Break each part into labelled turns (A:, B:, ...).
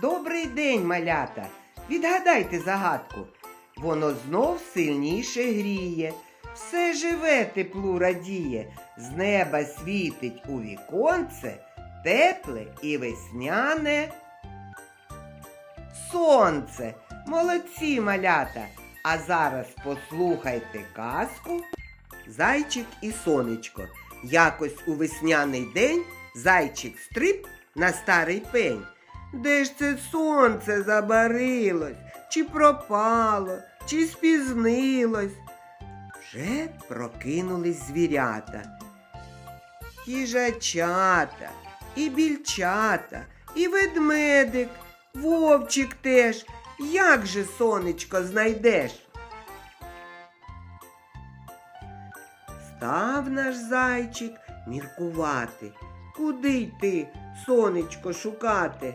A: Добрий день, малята. Відгадайте загадку. Воно знов сильніше гріє. Все живе теплу радіє. З неба світить у віконце, тепле і весняне. Сонце. Молодці, малята. А зараз послухайте казку. Зайчик і сонечко. Якось у весняний день зайчик стриб на старий пень. Де ж це сонце забарилось, чи пропало, чи спізнилось? Вже прокинулись звірята. Їжачата, і більчата, і ведмедик, вовчик теж. Як же сонечко знайдеш? Став наш зайчик міркувати, куди йти, сонечко шукати.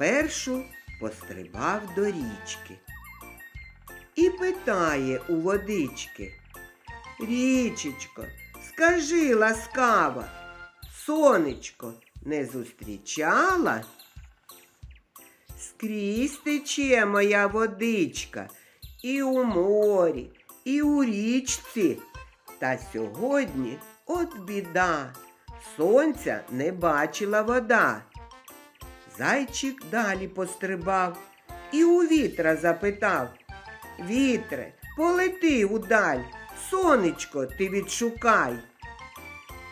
A: Спершу пострибав до річки і питає у водички. Річечко, скажи ласкава, сонечко не зустрічала? Скрізь тече моя водичка і у морі, і у річці. Та сьогодні от біда, сонця не бачила вода. Зайчик далі пострибав і у вітра запитав. Вітре, полети удаль, сонечко ти відшукай.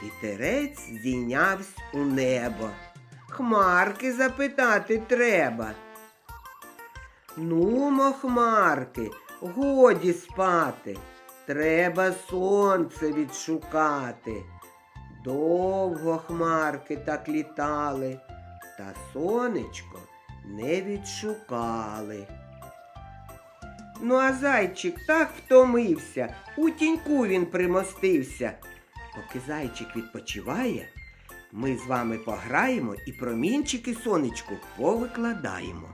A: Вітерець здійнявсь у небо. Хмарки запитати треба. Нумо, хмарки, годі спати, треба сонце відшукати. Довго хмарки так літали, та сонечко не відшукали. Ну, а зайчик так втомився, у тіньку він примостився. Поки зайчик відпочиває, ми з вами пограємо і промінчики сонечку повикладаємо.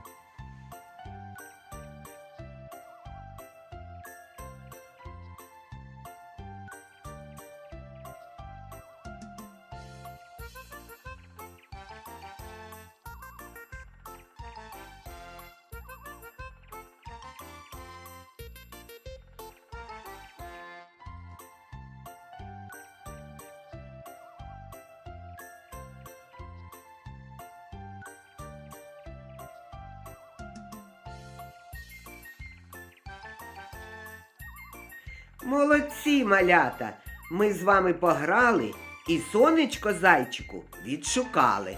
A: Молодці, малята! Ми з вами пограли і сонечко зайчику відшукали.